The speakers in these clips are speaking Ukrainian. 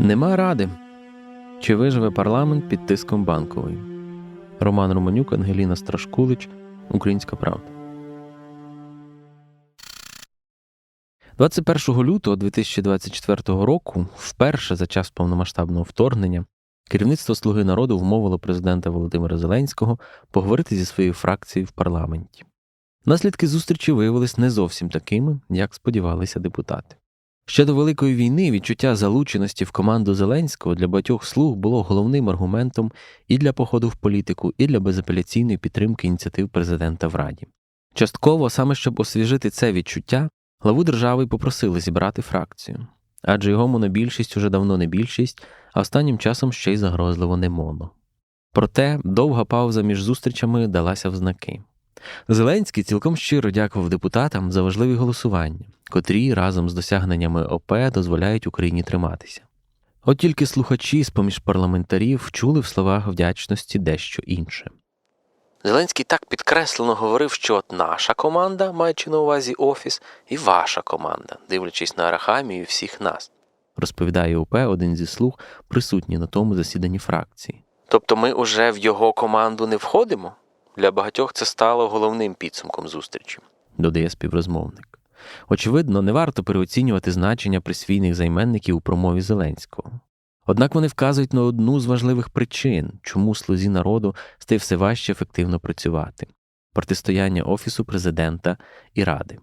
Нема ради. Чи виживе парламент під тиском банкової? Роман Романюк, Ангеліна Страшкулич, Українська Правда. 21 лютого 2024 року, вперше за час повномасштабного вторгнення, керівництво Слуги народу вмовило президента Володимира Зеленського поговорити зі своєю фракцією в парламенті. Наслідки зустрічі виявились не зовсім такими, як сподівалися депутати. Ще до Великої війни відчуття залученості в команду Зеленського для багатьох слуг було головним аргументом і для походу в політику, і для безапеляційної підтримки ініціатив президента в Раді. Частково, саме щоб освіжити це відчуття, главу держави попросили зібрати фракцію, адже його монобільшість уже давно не більшість, а останнім часом ще й загрозливо не моно. Проте довга пауза між зустрічами далася в знаки. Зеленський цілком щиро дякував депутатам за важливі голосування, котрі разом з досягненнями ОП дозволяють Україні триматися. От тільки слухачі з поміж парламентарів чули в словах вдячності дещо інше. Зеленський так підкреслено говорив, що от наша команда, маючи на увазі офіс, і ваша команда, дивлячись на Арахамію і всіх нас, розповідає УП один зі слуг, присутній на тому засіданні фракції. Тобто ми уже в його команду не входимо? Для багатьох це стало головним підсумком зустрічі, додає співрозмовник. Очевидно, не варто переоцінювати значення присвійних займенників у промові Зеленського. Однак вони вказують на одну з важливих причин, чому слузі народу стає все важче ефективно працювати протистояння Офісу президента і Ради.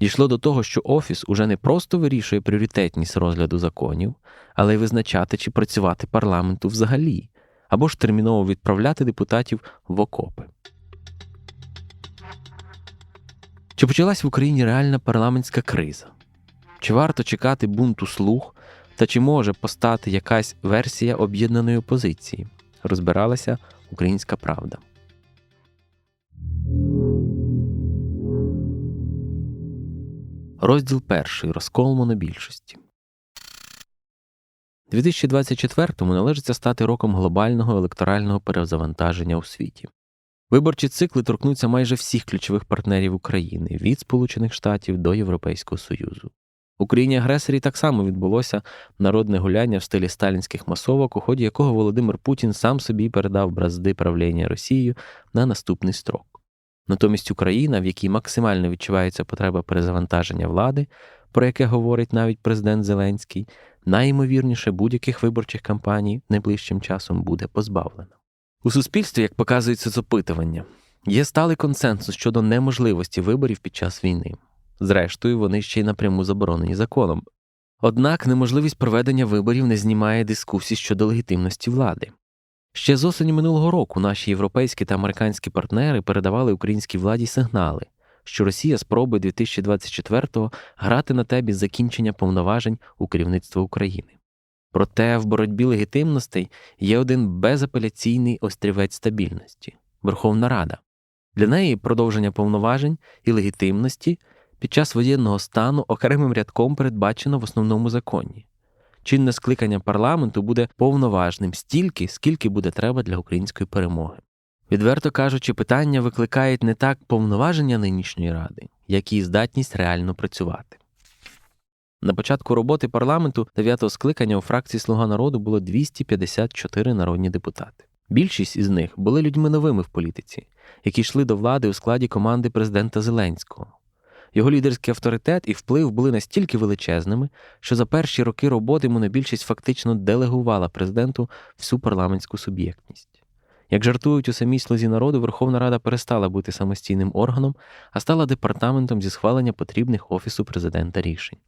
Дійшло до того, що Офіс уже не просто вирішує пріоритетність розгляду законів, але й визначати, чи працювати парламенту взагалі, або ж терміново відправляти депутатів в окопи. Чи почалась в Україні реальна парламентська криза? Чи варто чекати бунту слуг, та чи може постати якась версія об'єднаної опозиції? Розбиралася Українська Правда. Розділ перший. Розкол монобільшості. 2024-му належиться стати роком глобального електорального перезавантаження у світі. Виборчі цикли торкнуться майже всіх ключових партнерів України від Сполучених Штатів до Європейського Союзу. У країні агресорі так само відбулося народне гуляння в стилі сталінських масовок, у ході якого Володимир Путін сам собі передав бразди правління Росією на наступний строк. Натомість Україна, в якій максимально відчувається потреба перезавантаження влади, про яке говорить навіть президент Зеленський, найімовірніше будь-яких виборчих кампаній найближчим часом буде позбавлена. У суспільстві, як показують соцопитування, є сталий консенсус щодо неможливості виборів під час війни. Зрештою, вони ще й напряму заборонені законом. Однак неможливість проведення виборів не знімає дискусій щодо легітимності влади. Ще з осені минулого року наші європейські та американські партнери передавали українській владі сигнали, що Росія спробує 2024-го грати на тебі закінчення повноважень у керівництво України. Проте в боротьбі легітимностей є один безапеляційний острівець стабільності Верховна Рада. Для неї продовження повноважень і легітимності під час воєнного стану окремим рядком передбачено в основному законі. Чинне скликання парламенту буде повноважним стільки, скільки буде треба для української перемоги. Відверто кажучи, питання викликають не так повноваження нинішньої ради, як і здатність реально працювати. На початку роботи парламенту дев'ятого скликання у фракції Слуга народу було 254 народні депутати. Більшість із них були людьми новими в політиці, які йшли до влади у складі команди президента Зеленського. Його лідерський авторитет і вплив були настільки величезними, що за перші роки роботи монобільшість фактично делегувала президенту всю парламентську суб'єктність. Як жартують у самій слузі народу, Верховна Рада перестала бути самостійним органом, а стала департаментом зі схвалення потрібних Офісу президента рішень.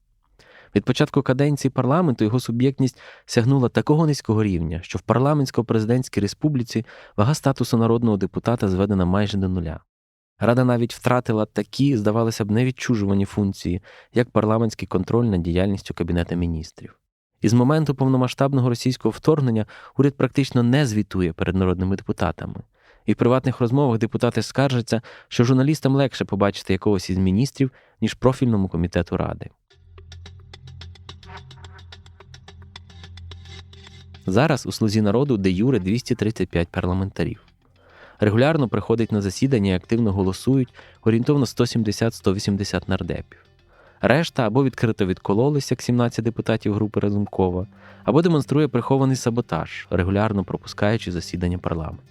Від початку каденції парламенту його суб'єктність сягнула такого низького рівня, що в парламентсько-президентській республіці вага статусу народного депутата зведена майже до нуля. Рада навіть втратила такі, здавалося б, невідчужувані функції, як парламентський контроль над діяльністю Кабінету міністрів. І з моменту повномасштабного російського вторгнення уряд практично не звітує перед народними депутатами. І в приватних розмовах депутати скаржаться, що журналістам легше побачити якогось із міністрів, ніж профільному комітету ради. Зараз у слузі народу де юре 235 парламентарів. Регулярно приходять на засідання і активно голосують орієнтовно 170-180 нардепів. Решта або відкрито відкололись, як 17 депутатів групи Разумкова, або демонструє прихований саботаж, регулярно пропускаючи засідання парламенту.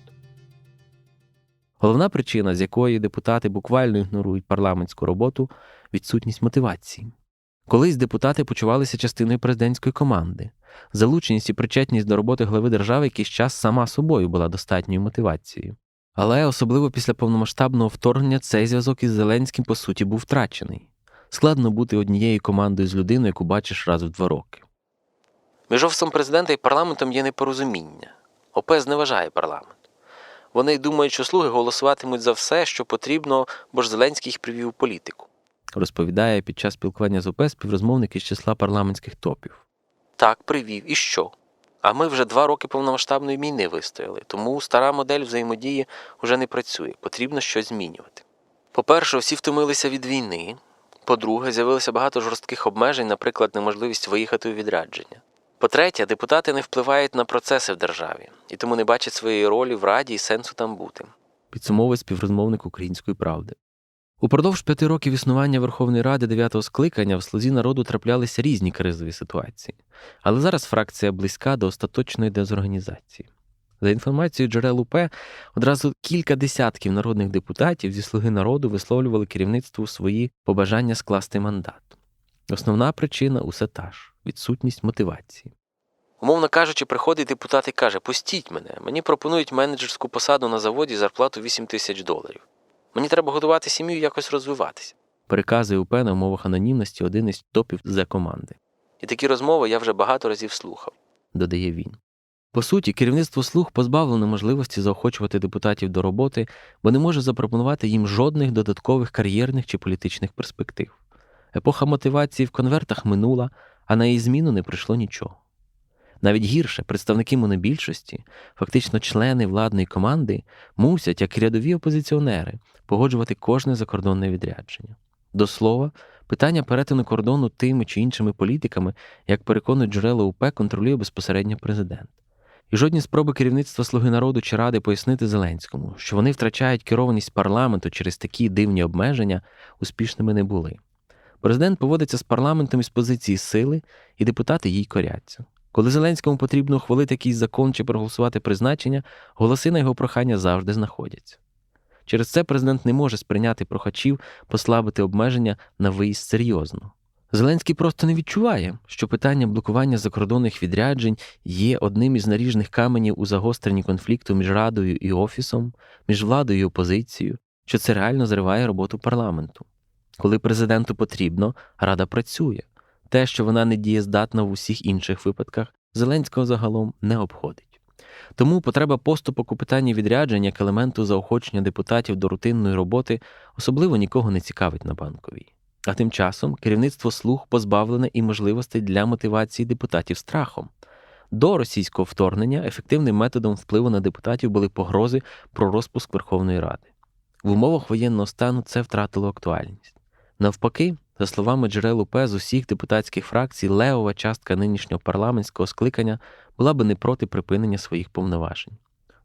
Головна причина, з якої депутати буквально ігнорують парламентську роботу відсутність мотивації. Колись депутати почувалися частиною президентської команди. Залученість і причетність до роботи глави держави якийсь час сама собою була достатньою мотивацією. Але особливо після повномасштабного вторгнення цей зв'язок із Зеленським по суті був втрачений. Складно бути однією командою з людиною, яку бачиш раз в два роки. Між офісом президента і парламентом є непорозуміння. ОП зневажає парламент. Вони думають, що слуги голосуватимуть за все, що потрібно, бо ж Зеленський їх привів у політику. Розповідає під час спілкування з ОП співрозмовник із числа парламентських топів. Так, привів. І що? А ми вже два роки повномасштабної війни вистояли, тому стара модель взаємодії вже не працює, потрібно щось змінювати. По-перше, всі втомилися від війни. По-друге, з'явилося багато жорстких обмежень, наприклад, неможливість виїхати у відрядження. По-третє, депутати не впливають на процеси в державі і тому не бачать своєї ролі в раді і сенсу там бути. Підсумовує співрозмовник української правди. Упродовж п'яти років існування Верховної Ради дев'ятого скликання в слузі народу траплялися різні кризові ситуації, але зараз фракція близька до остаточної дезорганізації. За інформацією джерел УП, одразу кілька десятків народних депутатів зі слуги народу висловлювали керівництву свої побажання скласти мандат. Основна причина усе та ж відсутність мотивації. Умовно кажучи, приходить депутат і каже: Пустіть мене, мені пропонують менеджерську посаду на заводі зарплату 8 тисяч доларів. Мені треба годувати сім'ю і якось розвиватися. Переказує УП на умовах анонімності один із топів за команди. І такі розмови я вже багато разів слухав, додає він. По суті, керівництво слуг позбавлено можливості заохочувати депутатів до роботи, бо не може запропонувати їм жодних додаткових кар'єрних чи політичних перспектив. Епоха мотивації в конвертах минула, а на її зміну не прийшло нічого. Навіть гірше, представники монобільшості, фактично члени владної команди, мусять, як і рядові опозиціонери, погоджувати кожне закордонне відрядження. До слова, питання перетину кордону тими чи іншими політиками, як переконують джерела УП, контролює безпосередньо президент. І жодні спроби керівництва Слуги народу чи ради пояснити Зеленському, що вони втрачають керованість парламенту через такі дивні обмеження, успішними не були. Президент поводиться з парламентом із позиції сили, і депутати їй коряться. Коли Зеленському потрібно ухвалити якийсь закон чи проголосувати призначення, голоси на його прохання завжди знаходяться. Через це президент не може сприйняти прохачів послабити обмеження на виїзд серйозно. Зеленський просто не відчуває, що питання блокування закордонних відряджень є одним із наріжних каменів у загостренні конфлікту між радою і офісом, між владою і опозицією, що це реально зриває роботу парламенту. Коли президенту потрібно, рада працює. Те, що вона не дієздатна в усіх інших випадках, Зеленського загалом не обходить. Тому потреба поступок у питанні відряджень як елементу заохочення депутатів до рутинної роботи особливо нікого не цікавить на банковій. А тим часом керівництво слуг позбавлене і можливостей для мотивації депутатів страхом. До російського вторгнення ефективним методом впливу на депутатів були погрози про розпуск Верховної Ради. В умовах воєнного стану це втратило актуальність. Навпаки, за словами джерел УП з усіх депутатських фракцій, левова частка нинішнього парламентського скликання була би не проти припинення своїх повноважень.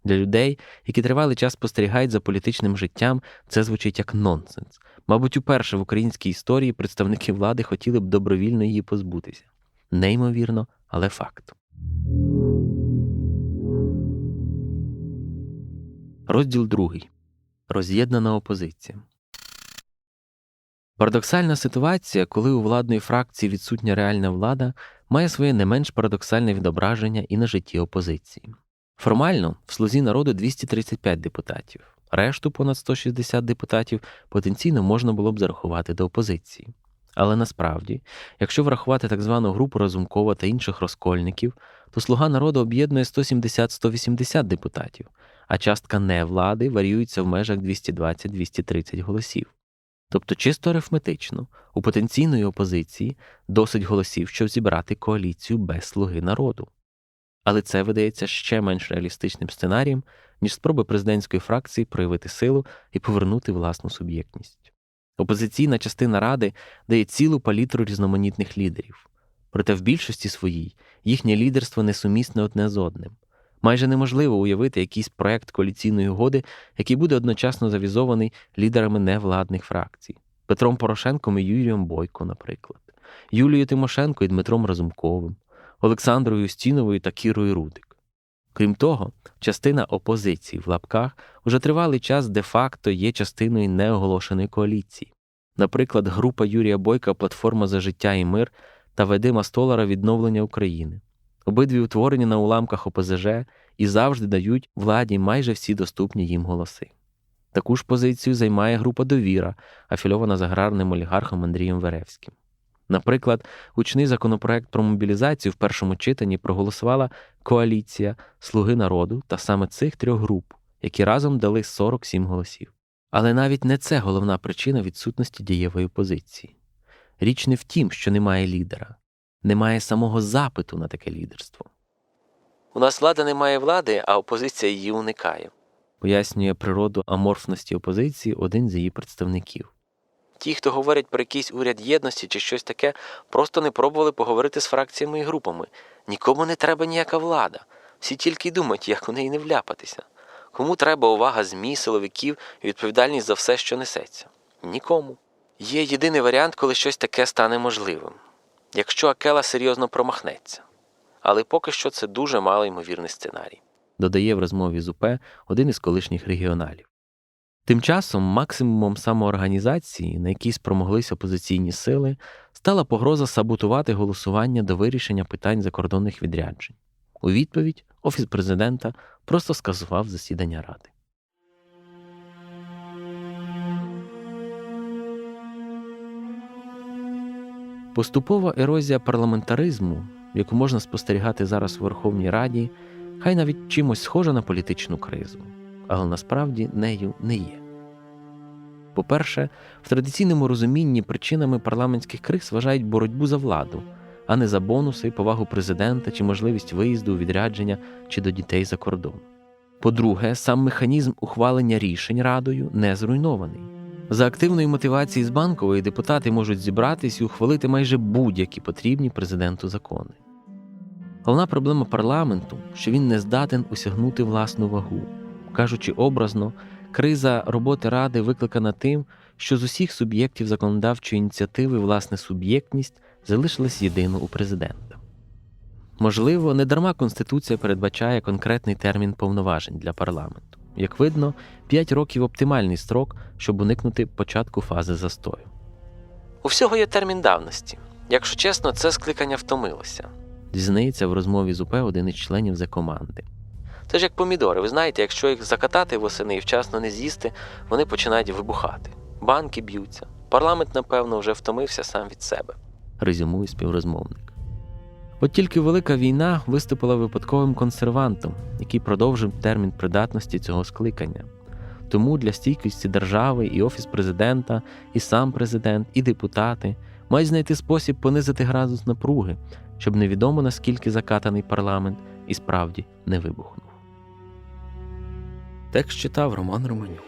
Для людей, які тривалий час спостерігають за політичним життям, це звучить як нонсенс. Мабуть, уперше в українській історії представники влади хотіли б добровільно її позбутися. Неймовірно, але факт. Розділ другий. Роз'єднана опозиція. Парадоксальна ситуація, коли у владної фракції відсутня реальна влада, має своє не менш парадоксальне відображення і на житті опозиції. Формально в слузі народу 235 депутатів, решту понад 160 депутатів потенційно можна було б зарахувати до опозиції. Але насправді, якщо врахувати так звану групу Разумкова та інших розкольників, то слуга народу об'єднує 170-180 депутатів, а частка невлади варіюється в межах 220-230 голосів. Тобто, чисто арифметично, у потенційної опозиції досить голосів, щоб зібрати коаліцію без слуги народу. Але це видається ще менш реалістичним сценарієм, ніж спроби президентської фракції проявити силу і повернути власну суб'єктність. Опозиційна частина ради дає цілу палітру різноманітних лідерів, проте в більшості своїй їхнє лідерство несумісне одне з одним. Майже неможливо уявити якийсь проект коаліційної угоди, який буде одночасно завізований лідерами невладних фракцій. Петром Порошенком і Юрієм Бойко, наприклад, Юлією Тимошенко і Дмитром Разумковим, Олександрою Устіновою та Кірою Рудик. Крім того, частина опозиції в лапках уже тривалий час де-факто є частиною неоголошеної коаліції. Наприклад, група Юрія Бойка Платформа за життя і мир та Вадима Столара Відновлення України. Обидві утворені на уламках ОПЗЖ і завжди дають владі майже всі доступні їм голоси. Таку ж позицію займає група Довіра, афільована з аграрним олігархом Андрієм Веревським. Наприклад, гучний законопроект про мобілізацію в першому читанні проголосувала коаліція Слуги народу та саме цих трьох груп, які разом дали 47 голосів. Але навіть не це головна причина відсутності дієвої позиції. Річ не в тім, що немає лідера, немає самого запиту на таке лідерство. У нас влада не має влади, а опозиція її уникає, пояснює природу аморфності опозиції один з її представників. Ті, хто говорять про якийсь уряд єдності чи щось таке, просто не пробували поговорити з фракціями і групами. Нікому не треба ніяка влада. Всі тільки й думають, як у неї не вляпатися. Кому треба увага ЗМІ, силовиків і відповідальність за все, що несеться? Нікому. Є єдиний варіант, коли щось таке стане можливим, якщо Акела серйозно промахнеться. Але поки що це дуже малоймовірний сценарій, додає в розмові з УП один із колишніх регіоналів. Тим часом максимумом самоорганізації, на якій спромоглись опозиційні сили, стала погроза саботувати голосування до вирішення питань закордонних відряджень. У відповідь Офіс президента просто скасував засідання Ради. Поступова ерозія парламентаризму, яку можна спостерігати зараз у Верховній Раді, хай навіть чимось схожа на політичну кризу, але насправді нею не є. По-перше, в традиційному розумінні причинами парламентських криз вважають боротьбу за владу, а не за бонуси, повагу президента чи можливість виїзду у відрядження чи до дітей за кордон. По-друге, сам механізм ухвалення рішень радою не зруйнований. За активної мотивації з банкової депутати можуть зібратись і ухвалити майже будь-які потрібні президенту закони. Головна проблема парламенту, що він не здатен осягнути власну вагу. Кажучи образно, криза роботи ради викликана тим, що з усіх суб'єктів законодавчої ініціативи власне суб'єктність залишилась єдино у президента. Можливо, недарма Конституція передбачає конкретний термін повноважень для парламенту. Як видно, 5 років оптимальний строк, щоб уникнути початку фази застою. У всього є термін давності. Якщо чесно, це скликання втомилося. Дізнається в розмові з УП один із членів за команди. Це ж як помідори, ви знаєте, якщо їх закатати восени і вчасно не з'їсти, вони починають вибухати. Банки б'ються. Парламент, напевно, вже втомився сам від себе, резюмує співрозмовник. От тільки велика війна виступила випадковим консервантом, який продовжив термін придатності цього скликання. Тому для стійкості держави і офіс президента, і сам президент, і депутати мають знайти спосіб понизити градус напруги, щоб невідомо наскільки закатаний парламент і справді не вибухнув. Текст читав Роман Романюк.